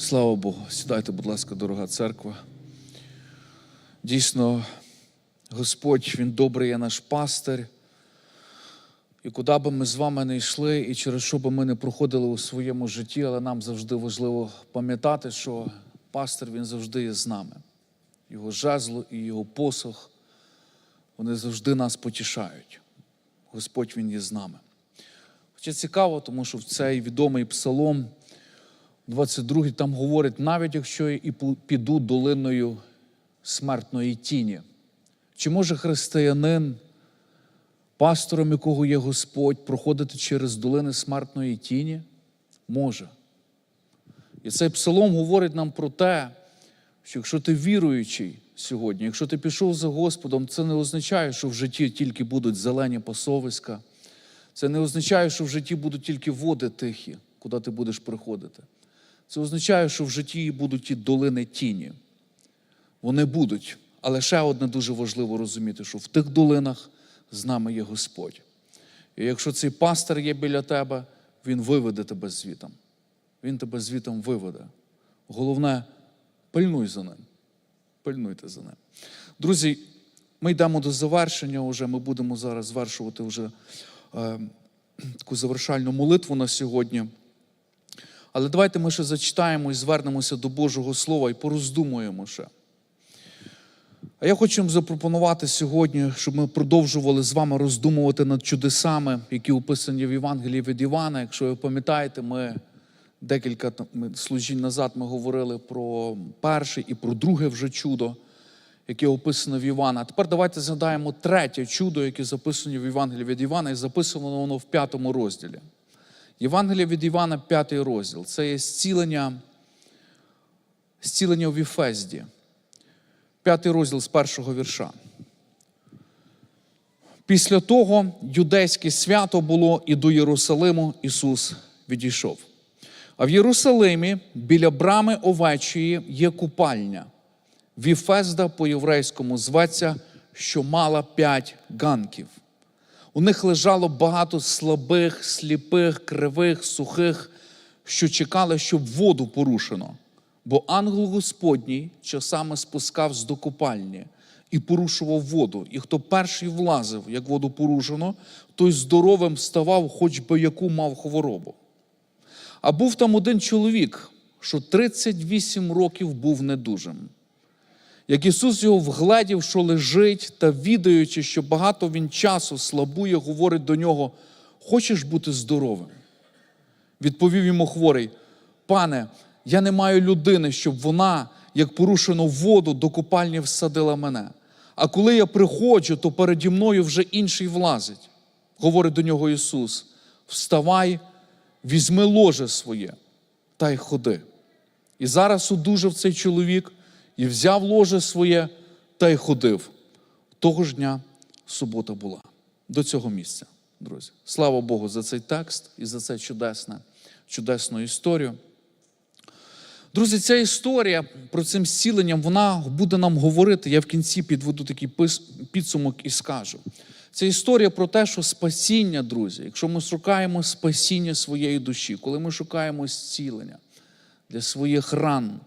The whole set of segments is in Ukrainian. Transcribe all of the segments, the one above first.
Слава Богу. Сідайте, будь ласка, дорога церква. Дійсно, Господь, Він добрий є наш пастир. І куди би ми з вами не йшли, і через що би ми не проходили у своєму житті, але нам завжди важливо пам'ятати, що пастир він завжди є з нами. Його жезло і його посох, вони завжди нас потішають. Господь Він є з нами. Хоча цікаво, тому що в цей відомий псалом, 22 там говорить, навіть якщо я і піду долиною смертної тіні, чи може християнин, пастором якого є Господь, проходити через долини смертної тіні? Може. І цей псалом говорить нам про те, що якщо ти віруючий сьогодні, якщо ти пішов за Господом, це не означає, що в житті тільки будуть зелені пасовиська. Це не означає, що в житті будуть тільки води тихі, куди ти будеш приходити. Це означає, що в житті будуть ті долини тіні. Вони будуть. Але ще одне дуже важливо розуміти, що в тих долинах з нами є Господь. І якщо цей пастир є біля тебе, він виведе тебе звітом. Він тебе звітом виведе. Головне, пильнуй за ним. Пильнуйте за ним. Друзі, ми йдемо до завершення вже. Ми будемо зараз звершувати вже е, таку завершальну молитву на сьогодні. Але давайте ми ще зачитаємо і звернемося до Божого Слова і пороздумуємо ще. А я хочу вам запропонувати сьогодні, щоб ми продовжували з вами роздумувати над чудесами, які описані в Євангелії від Івана. Якщо ви пам'ятаєте, ми декілька служінь назад ми говорили про перше і про друге вже чудо, яке описано в Івана. Тепер давайте згадаємо третє чудо, яке записано в Євангелії від Івана, і записано воно в п'ятому розділі. Євангелія від Івана, п'ятий розділ. Це є зцілення, зцілення в Віфезді. П'ятий розділ з першого вірша. Після того юдейське свято було і до Єрусалиму Ісус відійшов. А в Єрусалимі біля брами овечої є купальня. Віфезда по-єврейському зветься, що мала п'ять ганків. У них лежало багато слабих, сліпих, кривих, сухих, що чекали, щоб воду порушено. Бо ангел Господній часами спускався до купальні і порушував воду. І хто перший влазив, як воду порушено, той здоровим ставав, хоч би яку мав хворобу. А був там один чоловік, що 38 років був недужим. Як Ісус його вгледів, що лежить, та відаючи, що багато він часу слабує, говорить до нього: Хочеш бути здоровим? Відповів йому хворий, пане, я не маю людини, щоб вона, як порушено воду, до купальні всадила мене. А коли я приходжу, то переді мною вже інший влазить. Говорить до нього Ісус: Вставай, візьми ложе своє та й ходи. І зараз одужав цей чоловік і взяв ложе своє та й ходив. Того ж дня субота була до цього місця, друзі. Слава Богу, за цей текст і за це чудесне, чудесну історію. Друзі, ця історія про цим зціленням, вона буде нам говорити. Я в кінці підведу такий підсумок і скажу. Це історія про те, що спасіння, друзі, якщо ми шукаємо спасіння своєї душі, коли ми шукаємо зцілення для своїх ран,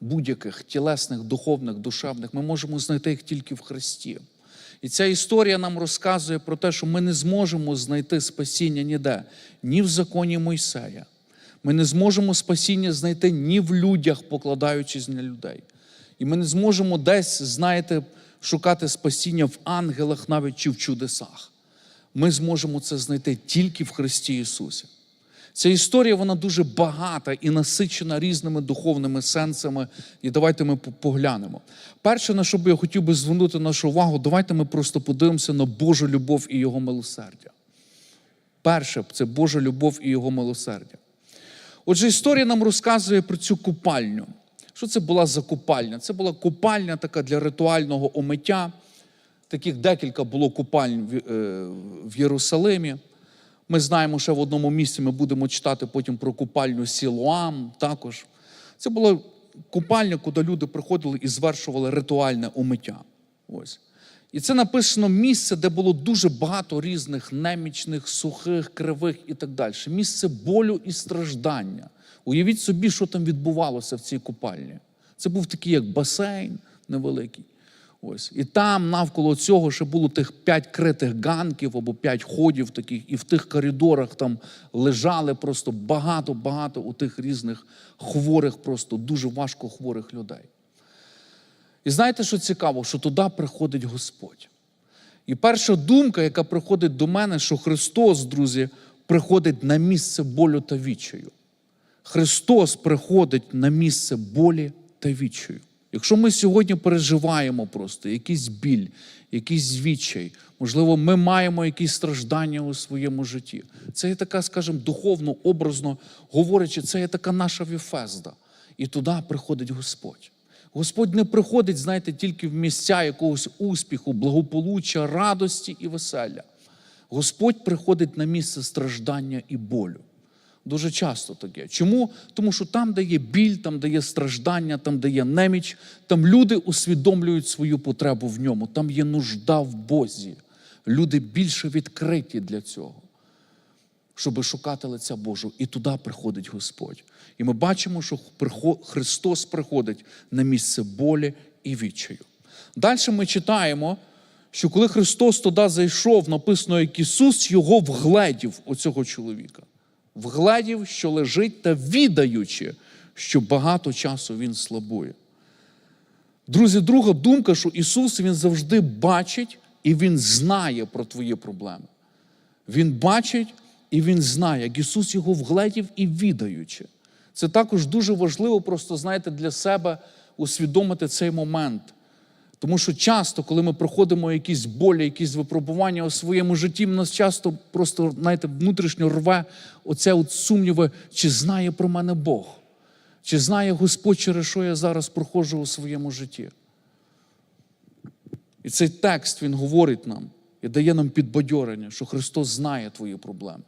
будь-яких тілесних, духовних, душевних, ми можемо знайти їх тільки в Христі. І ця історія нам розказує про те, що ми не зможемо знайти спасіння ніде, ні в законі Мойсея. Ми не зможемо спасіння знайти ні в людях, покладаючись на людей. І ми не зможемо десь, знаєте, шукати спасіння в ангелах навіть чи в чудесах. Ми зможемо це знайти тільки в Христі Ісусі. Ця історія вона дуже багата і насичена різними духовними сенсами. І давайте ми поглянемо. Перше, на що би я хотів би звернути нашу увагу, давайте ми просто подивимося на Божу любов і Його милосердя. Перше, це Божа любов і Його милосердя. Отже, історія нам розказує про цю купальню. Що це була за купальня? Це була купальня така для ритуального омиття. Таких декілька було купальń в Єрусалимі. Ми знаємо, що в одному місці ми будемо читати потім про купальню Сілуам також. Це була купальня, куди люди приходили і звершували ритуальне омиття. Ось. І це написано місце, де було дуже багато різних немічних, сухих, кривих і так далі. Місце болю і страждання. Уявіть собі, що там відбувалося в цій купальні. Це був такий як басейн невеликий. Ось. І там навколо цього ще було тих п'ять критих ганків або п'ять ходів таких, і в тих коридорах там лежали просто багато-багато у тих різних хворих, просто дуже важко хворих людей. І знаєте, що цікаво, що туди приходить Господь. І перша думка, яка приходить до мене, що Христос, друзі, приходить на місце болю та відчаю. Христос приходить на місце болі та відчаю. Якщо ми сьогодні переживаємо просто якийсь біль, якийсь відчай, можливо, ми маємо якісь страждання у своєму житті. Це є така, скажімо, духовно, образно говорячи, це є така наша віфезда. І туди приходить Господь. Господь не приходить, знаєте, тільки в місця якогось успіху, благополуччя, радості і веселля. Господь приходить на місце страждання і болю. Дуже часто таке. Чому? Тому що там, де є біль, там, де є страждання, там, де є неміч, там люди усвідомлюють свою потребу в ньому, там є нужда в Бозі. Люди більше відкриті для цього, щоб шукати лиця Божого. І туди приходить Господь. І ми бачимо, що Христос приходить на місце болі і відчаю. Далі ми читаємо, що коли Христос туди зайшов, написано, як Ісус його вгледів, оцього чоловіка. Вгледів, що лежить, та відаючи, що багато часу він слабує. Друзі, друга думка, що Ісус Він завжди бачить і Він знає про твої проблеми. Він бачить і Він знає, як Ісус його вгледів і відаючи. Це також дуже важливо, просто знаєте, для себе усвідомити цей момент. Тому що часто, коли ми проходимо якісь болі, якісь випробування у своєму житті, нас часто просто, знаєте, внутрішньо рве оце от сумніви, чи знає про мене Бог, чи знає Господь, через що я зараз проходжу у своєму житті. І цей текст Він говорить нам і дає нам підбадьорення, що Христос знає твої проблеми.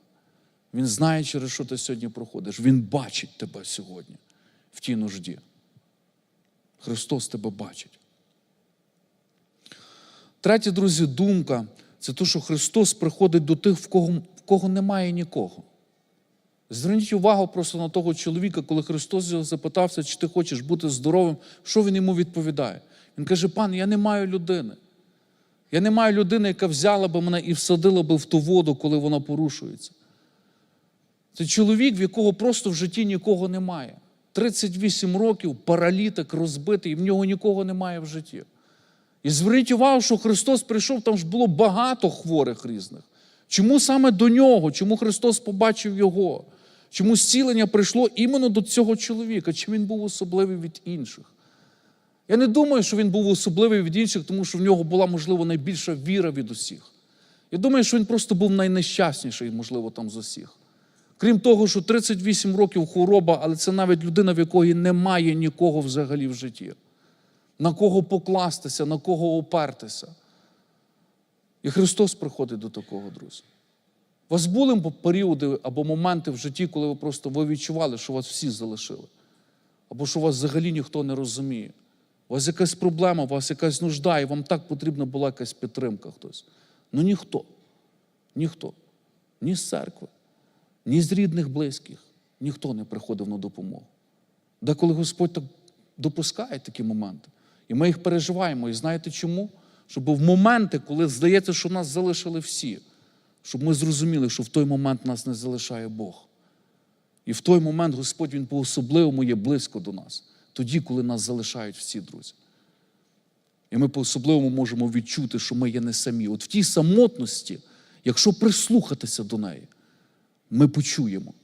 Він знає, через що ти сьогодні проходиш. Він бачить тебе сьогодні в тій нужді. Христос тебе бачить. Третя, друзі, думка це те, що Христос приходить до тих, в кого, в кого немає нікого. Зверніть увагу просто на того чоловіка, коли Христос його запитався, чи ти хочеш бути здоровим, що він йому відповідає? Він каже: пан, я не маю людини. Я не маю людини, яка взяла би мене і всадила би в ту воду, коли вона порушується. Це чоловік, в якого просто в житті нікого немає. 38 років, паралітик, розбитий, і в нього нікого немає в житті. І зверніть увагу, що Христос прийшов, там ж було багато хворих різних. Чому саме до нього? Чому Христос побачив його? Чому зцілення прийшло іменно до цього чоловіка? Чи він був особливий від інших? Я не думаю, що він був особливий від інших, тому що в нього була, можливо, найбільша віра від усіх. Я думаю, що він просто був найнещасніший, можливо, там з усіх. Крім того, що 38 років хвороба, але це навіть людина, в якої немає нікого взагалі в житті. На кого покластися, на кого опертися. І Христос приходить до такого, друзі. У вас були періоди або моменти в житті, коли ви просто ви відчували, що вас всі залишили, або що вас взагалі ніхто не розуміє. У вас якась проблема, у вас якась нужда, і вам так потрібна була якась підтримка хтось. Ну ніхто, ніхто, ні з церкви, ні з рідних, близьких, ніхто не приходив на допомогу. Деколи Господь так допускає такі моменти. І ми їх переживаємо. І знаєте чому? Щоб в моменти, коли здається, що нас залишили всі, щоб ми зрозуміли, що в той момент нас не залишає Бог. І в той момент Господь Він по-особливому є близько до нас, тоді, коли нас залишають всі друзі. І ми по-особливому можемо відчути, що ми є не самі. От в тій самотності, якщо прислухатися до неї, ми почуємо,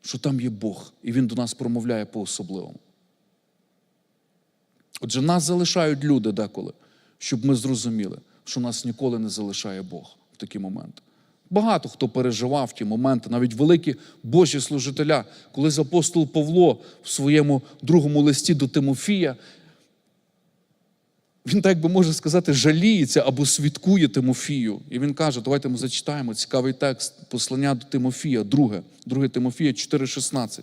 що там є Бог, і Він до нас промовляє по-особливому. Отже, нас залишають люди деколи, щоб ми зрозуміли, що нас ніколи не залишає Бог в такі моменти. Багато хто переживав ті моменти, навіть великі Божі служителя, коли апостол Павло в своєму другому листі до Тимофія, він, так би може сказати, жаліється або свідкує Тимофію. І він каже: давайте ми зачитаємо цікавий текст послання до Тимофія, друге, 2 Тимофія 4,16.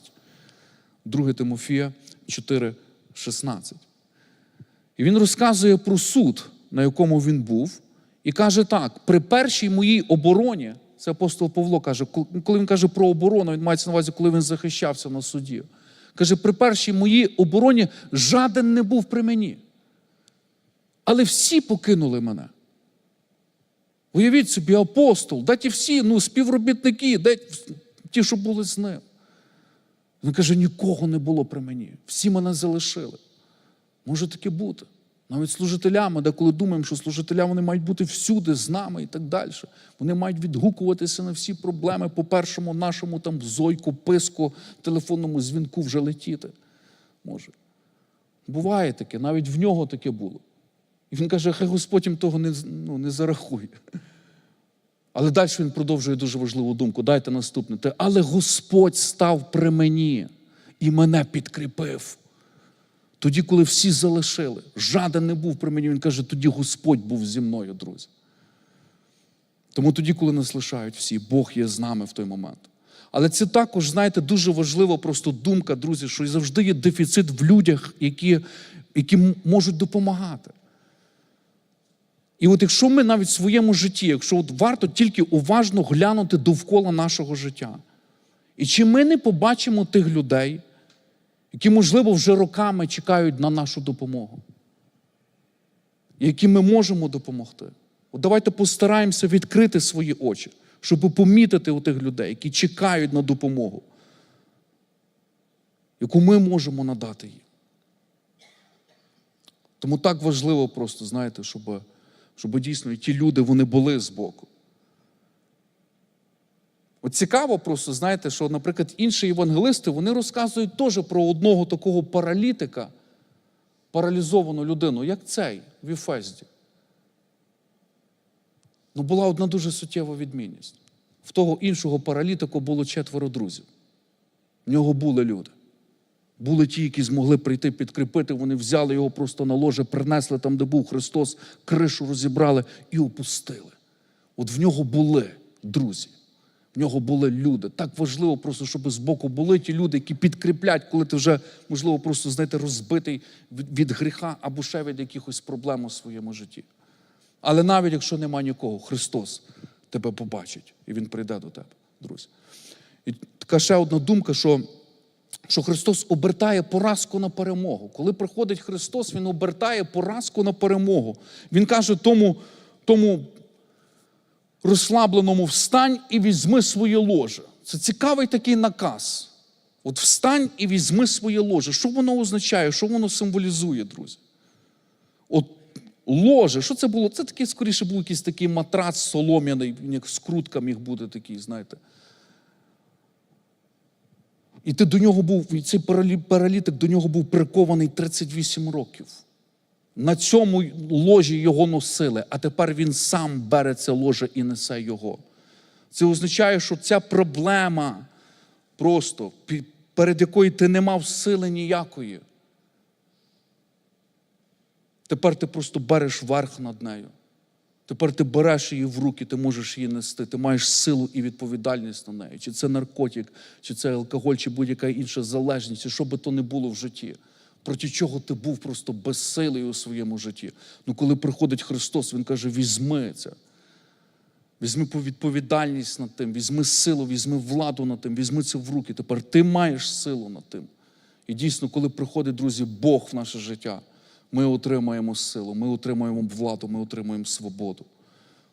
2 Тимофія 4,16. І він розказує про суд, на якому він був, і каже так: при першій моїй обороні, це апостол Павло каже, коли він каже про оборону, він мається на увазі, коли він захищався на суді. Каже, при першій моїй обороні жаден не був при мені. Але всі покинули мене. Уявіть собі, апостол, де ті всі, ну, співробітники, де ті, що були з ним. Він каже, нікого не було при мені. Всі мене залишили. Може таке бути. Навіть служителями, де коли думаємо, що служителя вони мають бути всюди з нами і так далі. Вони мають відгукуватися на всі проблеми по першому нашому там зойку, писку, телефонному дзвінку вже летіти. Може. Буває таке, навіть в нього таке було. І він каже, хай Господь їм того не, ну, не зарахує. Але далі він продовжує дуже важливу думку. Дайте наступне. Але Господь став при мені і мене підкріпив. Тоді, коли всі залишили, жаден не був при мені, він каже, тоді Господь був зі мною, друзі. Тому тоді, коли нас лишають всі, Бог є з нами в той момент. Але це також, знаєте, дуже важлива просто думка, друзі, що завжди є дефіцит в людях, які, які можуть допомагати. І от якщо ми навіть в своєму житті, якщо от варто тільки уважно глянути довкола нашого життя, і чи ми не побачимо тих людей, які, можливо, вже роками чекають на нашу допомогу, яким ми можемо допомогти. От давайте постараємося відкрити свої очі, щоб помітити у тих людей, які чекають на допомогу, яку ми можемо надати їм. Тому так важливо просто, знаєте, щоб, щоб дійсно ті люди вони були боку. От цікаво просто, знаєте, що, наприклад, інші євангелисти вони розказують теж про одного такого паралітика, паралізовану людину, як цей в Іфезді. Ну, була одна дуже суттєва відмінність. В того іншого паралітику було четверо друзів. В нього були люди. Були ті, які змогли прийти підкріпити, вони взяли його просто на ложе, принесли там, де був Христос, кришу розібрали і опустили. От в нього були друзі, в нього були люди. Так важливо просто, щоб з боку були ті люди, які підкріплять, коли ти вже, можливо, просто, знаєте, розбитий від, гріха або ще від якихось проблем у своєму житті. Але навіть якщо нема нікого, Христос тебе побачить і Він прийде до тебе, друзі. І така ще одна думка, що, що Христос обертає поразку на перемогу. Коли приходить Христос, Він обертає поразку на перемогу. Він каже тому, тому розслабленому встань і візьми своє ложе. Це цікавий такий наказ. От встань і візьми своє ложе. Що воно означає? Що воно символізує, друзі? От ложе, що це було? Це такий, скоріше, був якийсь такий матрац солом'яний, як скрутка міг бути такий, знаєте. І ти до нього був, цей паралітик до нього був прикований 38 років. На цьому ложі його носили, а тепер він сам бере це ложе і несе його. Це означає, що ця проблема просто, перед якою ти не мав сили ніякої. Тепер ти просто береш верх над нею. Тепер ти береш її в руки, ти можеш її нести, ти маєш силу і відповідальність на неї. Чи це наркотик, чи це алкоголь, чи будь-яка інша залежність, чи що би то не було в житті. Проти чого ти був просто безсилий у своєму житті. Ну, коли приходить Христос, Він каже: візьми це. Візьми відповідальність над тим, візьми силу, візьми владу над тим, візьми це в руки. Тепер ти маєш силу над тим. І дійсно, коли приходить, друзі, Бог в наше життя, ми отримаємо силу, ми отримаємо владу, ми отримаємо свободу.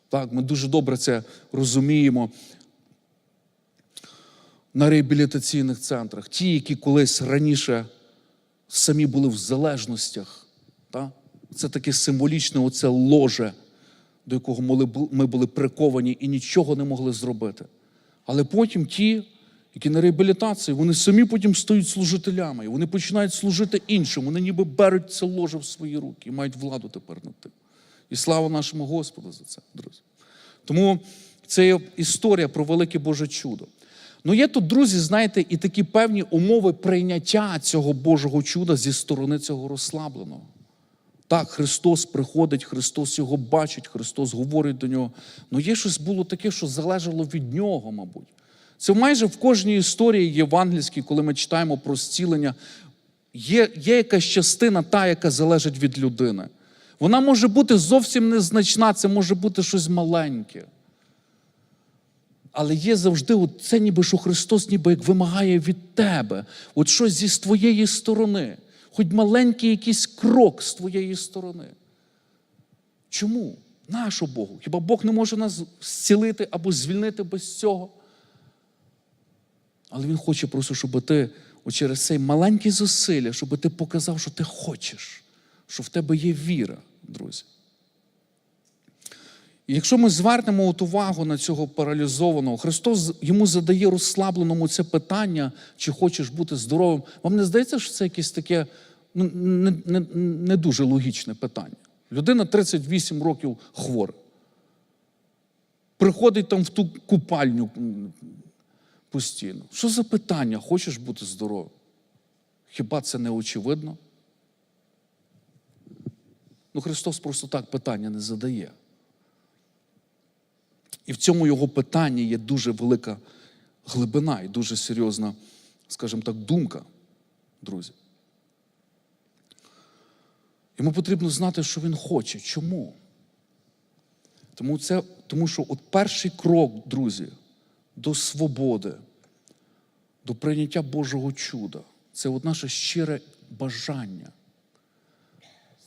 Так, ми дуже добре це розуміємо на реабілітаційних центрах. Ті, які колись раніше самі були в залежностях. Так? Це таке символічне оце ложе, до якого ми були приковані і нічого не могли зробити. Але потім ті, які на реабілітації, вони самі потім стають служителями, і вони починають служити іншим. Вони ніби беруть це ложе в свої руки і мають владу тепер над тим. І слава нашому Господу за це, друзі. Тому це є історія про велике Боже чудо. Ну є тут, друзі, знаєте, і такі певні умови прийняття цього Божого чуда зі сторони цього розслабленого. Так, Христос приходить, Христос його бачить, Христос говорить до нього. Ну є щось було таке, що залежало від нього, мабуть. Це майже в кожній історії євангельській, коли ми читаємо про зцілення, є, є якась частина та, яка залежить від людини. Вона може бути зовсім незначна, це може бути щось маленьке. Але є завжди от це, ніби що Христос ніби як вимагає від тебе, от щось зі твоєї сторони, хоч маленький якийсь крок з твоєї сторони. Чому? Нащо Богу? Хіба Бог не може нас зцілити або звільнити без цього? Але Він хоче просто, щоб ти от через цей маленький зусилля, щоб ти показав, що ти хочеш, що в тебе є віра, друзі. Якщо ми звернемо от увагу на цього паралізованого, Христос йому задає розслабленому це питання, чи хочеш бути здоровим. Вам не здається, що це якесь таке ну, не, не, не дуже логічне питання? Людина 38 років хвора. Приходить там в ту купальню постійно. Що за питання? Хочеш бути здоровим? Хіба це не очевидно? Ну, Христос просто так питання не задає. І в цьому його питанні є дуже велика глибина і дуже серйозна, скажімо так, думка, друзі. Йому потрібно знати, що він хоче. Чому? Тому, це, тому що от перший крок, друзі, до свободи, до прийняття Божого чуда це от наше щире бажання.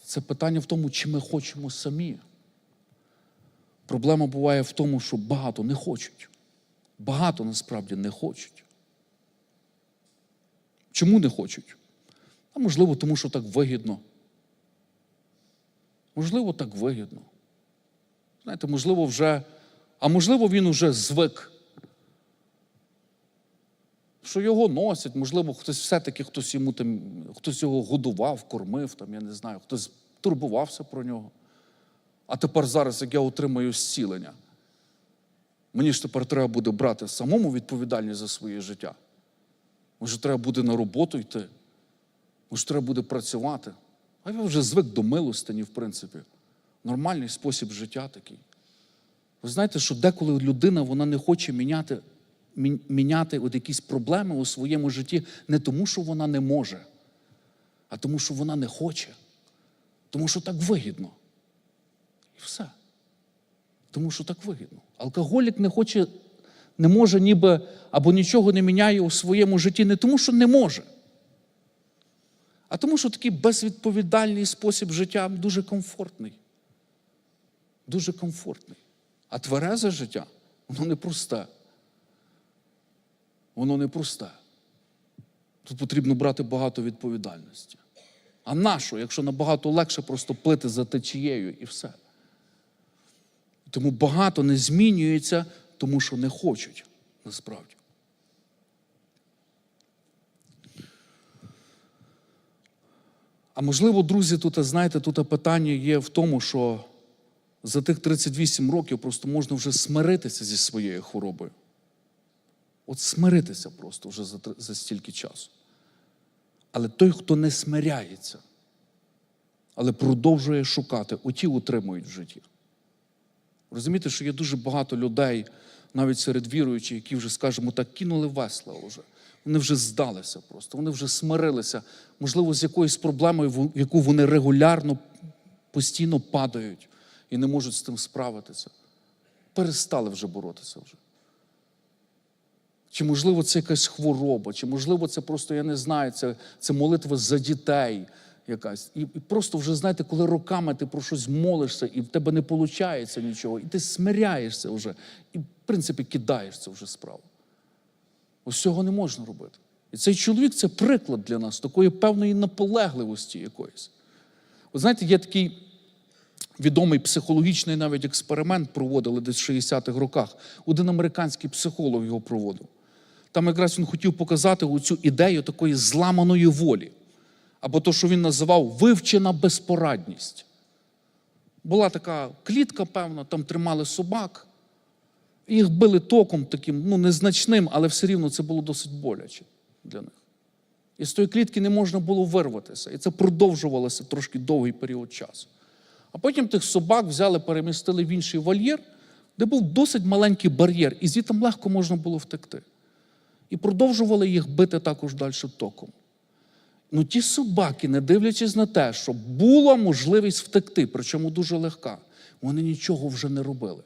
Це питання в тому, чи ми хочемо самі. Проблема буває в тому, що багато не хочуть. Багато насправді не хочуть. Чому не хочуть? А можливо, тому що так вигідно. Можливо, так вигідно. Знаєте, можливо, вже, а можливо, він вже звик. Що його носять, можливо, хтось все-таки хтось йому там, хтось його годував, кормив, там, я не знаю, хтось турбувався про нього. А тепер зараз, як я отримаю зцілення, мені ж тепер треба буде брати самому відповідальність за своє життя. Може, треба буде на роботу йти, може, треба буде працювати. А я вже звик до милостині, в принципі. Нормальний спосіб життя такий. Ви знаєте, що деколи людина вона не хоче міняти, міняти от якісь проблеми у своєму житті не тому, що вона не може, а тому, що вона не хоче. Тому що так вигідно. І все. Тому що так вигідно. Алкоголік не хоче, не може ніби або нічого не міняє у своєму житті не тому, що не може, а тому, що такий безвідповідальний спосіб життя дуже комфортний. Дуже комфортний. А тверезе життя, воно не просте. Воно не просте. Тут потрібно брати багато відповідальності. А нащо, якщо набагато легше просто плити за течією і все? Тому багато не змінюється, тому що не хочуть насправді. А можливо, друзі, тут, знаєте, тут питання є в тому, що за тих 38 років просто можна вже смиритися зі своєю хворобою. От смиритися просто вже за, за стільки часу. Але той, хто не смиряється, але продовжує шукати, оті утримують в житті. Розумієте, що є дуже багато людей, навіть серед віруючих, які вже, скажімо так, кинули весла вже. Вони вже здалися просто, вони вже смирилися, можливо, з якоюсь проблемою, в яку вони регулярно, постійно падають і не можуть з тим справитися. Перестали вже боротися вже. Чи можливо це якась хвороба, чи можливо це просто, я не знаю, це, це молитва за дітей якась. І, просто вже, знаєте, коли роками ти про щось молишся, і в тебе не виходить нічого, і ти смиряєшся вже, і, в принципі, кидаєш це вже справу. Ось цього не можна робити. І цей чоловік це приклад для нас такої певної наполегливості якоїсь. Ви знаєте, є такий відомий психологічний навіть експеримент проводили десь в 60-х роках. Один американський психолог його проводив. Там якраз він хотів показати оцю ідею такої зламаної волі, або то, що він називав вивчена безпорадність. Була така клітка, певна, там тримали собак, їх били током таким, ну, незначним, але все рівно це було досить боляче для них. І з тої клітки не можна було вирватися. І це продовжувалося трошки довгий період часу. А потім тих собак взяли, перемістили в інший вольєр, де був досить маленький бар'єр, і звідти легко можна було втекти. І продовжували їх бити також далі током. Ну, ті собаки, не дивлячись на те, що була можливість втекти, причому дуже легка, вони нічого вже не робили.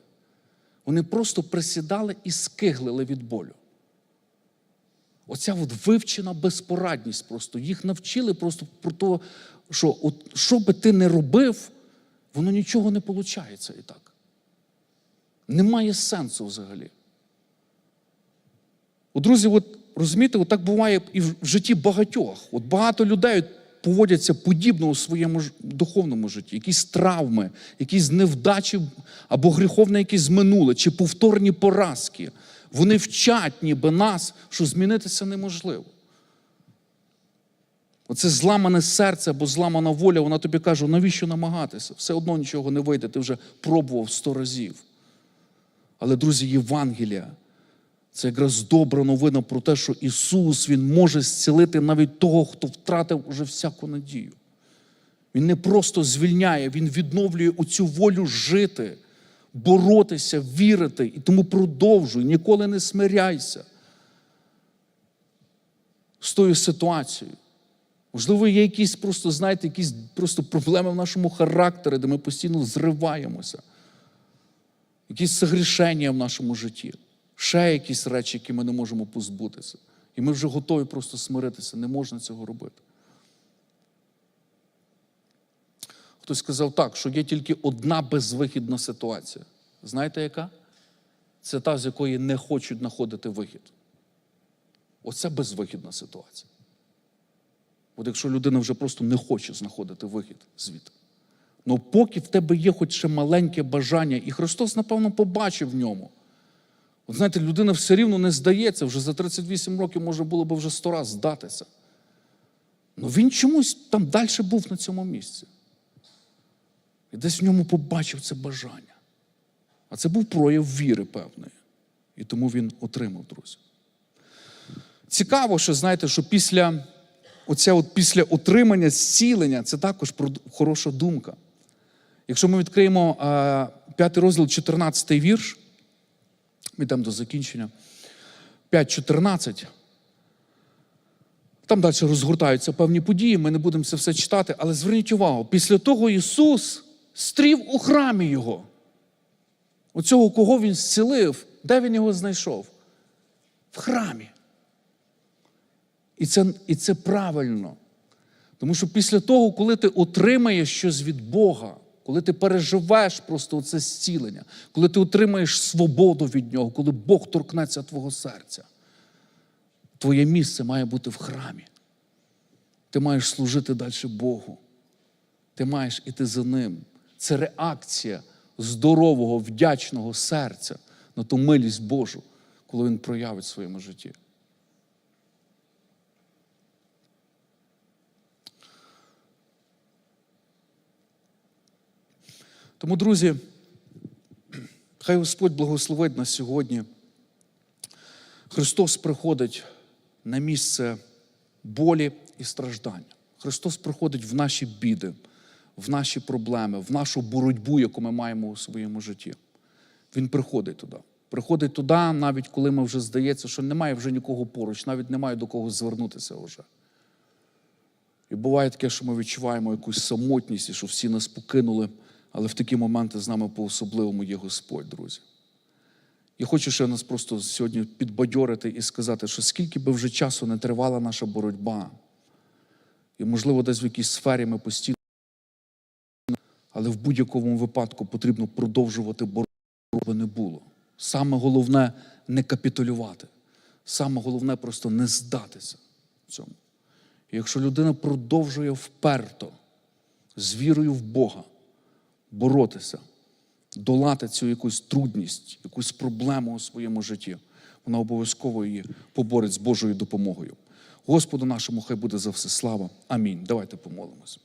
Вони просто присідали і скиглили від болю. Оця от вивчена безпорадність просто. Їх навчили просто про те, що от, що би ти не робив, воно нічого не виходить і так. Немає сенсу взагалі. От, друзі, от, розумієте, так буває і в житті багатьох. От багато людей поводяться подібно у своєму духовному житті, якісь травми, якісь невдачі або гріховне якесь минуле, чи повторні поразки. Вони вчать ніби нас, що змінитися неможливо. Оце зламане серце або зламана воля, вона тобі каже, навіщо намагатися? Все одно нічого не вийде, ти вже пробував сто разів. Але, друзі, Євангелія це якраз добра новина про те, що Ісус Він може зцілити навіть того, хто втратив уже всяку надію. Він не просто звільняє, Він відновлює оцю волю жити, боротися, вірити. І тому продовжуй, ніколи не смиряйся з тою ситуацією. Можливо, є якісь просто, знаєте, якісь просто проблеми в нашому характері, де ми постійно зриваємося якісь согрішення в нашому житті, ще якісь речі, які ми не можемо позбутися. І ми вже готові просто смиритися, не можна цього робити. Хтось сказав так, що є тільки одна безвихідна ситуація. Знаєте яка? Це та, з якої не хочуть знаходити вихід. Оце безвихідна ситуація. От якщо людина вже просто не хоче знаходити вихід звідти. Ну, поки в тебе є хоч ще маленьке бажання, і Христос, напевно, побачив в ньому. От знаєте, людина все рівно не здається, вже за 38 років може було б вже сто раз здатися. Ну він чомусь там далі був на цьому місці. І десь в ньому побачив це бажання. А це був прояв віри певної. І тому він отримав, друзі. Цікаво, що знаєте, що після оця от після отримання зцілення це також хороша думка. Якщо ми відкриємо е, 5 розділ, 14 вірш, йдемо до закінчення. 5.14. Там далі розгортаються певні події, ми не будемо це все читати, але зверніть увагу, після того Ісус стрів у храмі Його. Оцього, кого Він зцілив, де Він його знайшов? В храмі. І це, і це правильно. Тому що після того, коли ти отримаєш щось від Бога, коли ти переживеш просто це зцілення, коли ти отримаєш свободу від нього, коли Бог торкнеться твого серця, твоє місце має бути в храмі. Ти маєш служити далі Богу. Ти маєш іти за ним. Це реакція здорового, вдячного серця на ту милість Божу, коли він проявить в своєму житті. Тому, друзі, хай Господь благословить нас сьогодні. Христос приходить на місце болі і страждання. Христос приходить в наші біди, в наші проблеми, в нашу боротьбу, яку ми маємо у своєму житті. Він приходить туди. Приходить туди, навіть коли ми вже здається, що немає вже нікого поруч, навіть немає до кого звернутися вже. І буває таке, що ми відчуваємо якусь самотність, і що всі нас покинули, але в такі моменти з нами по-особливому є Господь, друзі. Я хочу ще нас просто сьогодні підбадьорити і сказати, що скільки би вже часу не тривала наша боротьба, і, можливо, десь в якійсь сфері ми постійно, але в будь-якому випадку потрібно продовжувати боротьбу, не було. Саме головне не капітулювати. Саме головне просто не здатися цьому. І якщо людина продовжує вперто, з вірою в Бога, боротися, долати цю якусь трудність, якусь проблему у своєму житті, вона обов'язково її поборить з Божою допомогою. Господу нашому хай буде за все слава. Амінь. Давайте помолимось.